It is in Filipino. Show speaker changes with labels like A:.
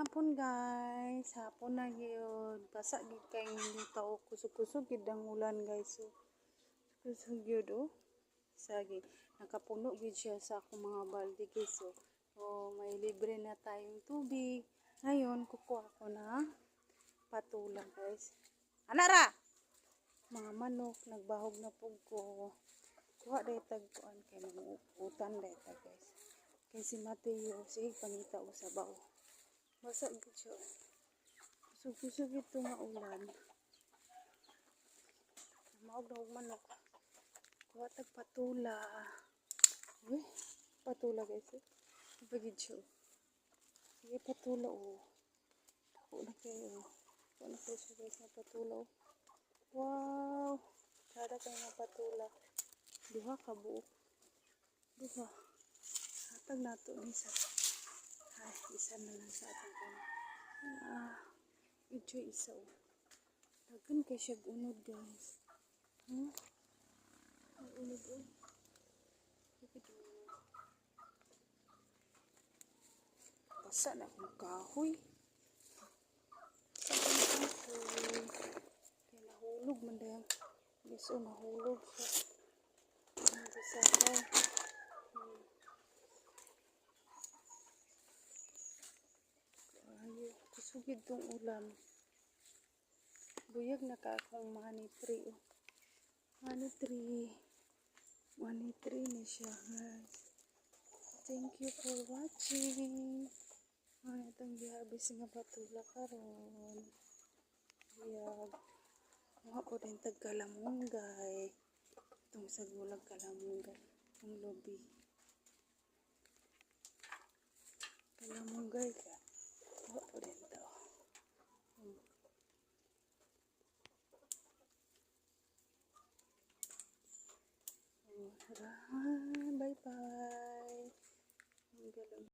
A: hapon guys. Hapon na gyud. Basa gid kay hindi tao kusog-kusog gid ang ulan guys. So, kusog gyud oh. Sagi. Nakapuno gid siya sa akong mga balde guys. So, oh, may libre na tayong tubig. Ngayon, kukuha ko na patula guys. Anara! Mga manok, nagbahog na pug ko. Kuha day tagpuan kay manguutan day ta guys. Kay si Mateo, sige pangita ko sa bao. Basa gid siya. Kusog-kusog ito nga ulan. Maog na og manok. Kuha tag patula. Uy, patula guys. Eh. Bagid siya. oh. Sige patula oh. Ako na kayo. Ako na kayo siya guys na patula oh. Wow! Kada kayo nga patula. Duha ka buok. Duha. Hatag nato ni sa isa na lang sa atong kuno. Ah, ito isa oh. Dagan kay siya unod guys. Hmm? Ang unod oh. Bakit unod? Basa na akong kahoy. Kahoy. Kaya nahulog man dahil. Yes, oh, nahulog siya. Ang basa ka. Hmm. Ayo, kusugid tong ulam. Buyag na ka akong money tree. Oh. Money tree. Money tree na siya, guys. Thank you for watching. Ano itong gihabis nga patula karon. Biyag. Mga ko din tag kalamunggay. Itong sa gulag kalamunggay. Itong lobby. Kalamunggay ka. 的爱